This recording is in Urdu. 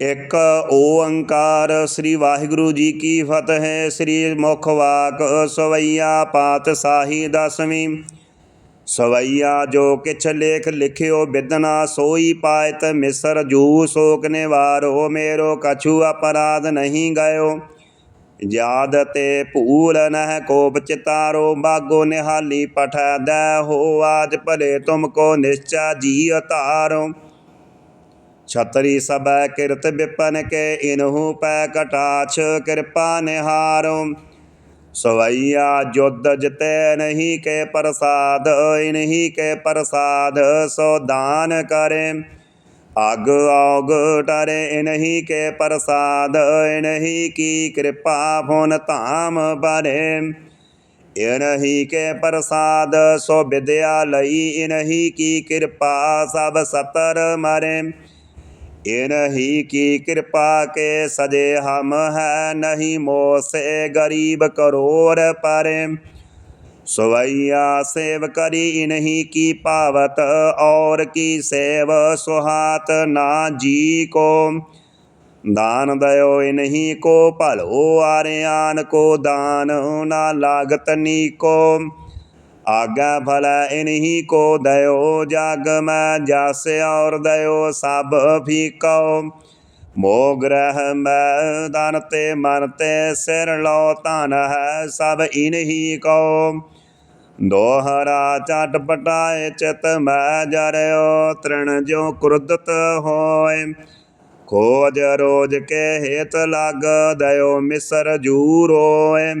او اکار سری واحر جی کی فتح شری مکھ واک سویا پات سای دسویں سوئیا جو کچھ لےکھ لکھو بدنا سوئی پائت مصر جو سوک نوارو میرو کچھو اپراھ نہیں گا یاد تے پھول نہ کو چارو باگو نالی پٹھا دہ آج پلے تم کو نشچا جی اتارو چھتری سب کرت بپن کے انہوں پہ کٹاچھ کرپا نہاروں سویا جتے نہیں کے پرساد انہی کے پرساد سو دان کریں اگ اوگ ٹرے انہی کے پرساد انہی کی کرپا بھون تام بھرے انہی کے پرساد سو بدیا لئی انہی کی کرپا سب ستر مریں इनही की कृपा के सजे हम हैं नहीं मोह से गरीब करोर पर सुवैया सेव करी इन्हीं की पावत और की सेव सुहात ना जी को दान दयो इन्हीं को पलो आर्यान को दान ना लागत नी को آگا بھلا انہی کو د جب بھی دانتے منتے سر لو تن ہے سب انہی کو دو ہرا چٹپٹائے چت م ترن جو کردت ہوئ روج کے ہےت لاگ دسر جوروئم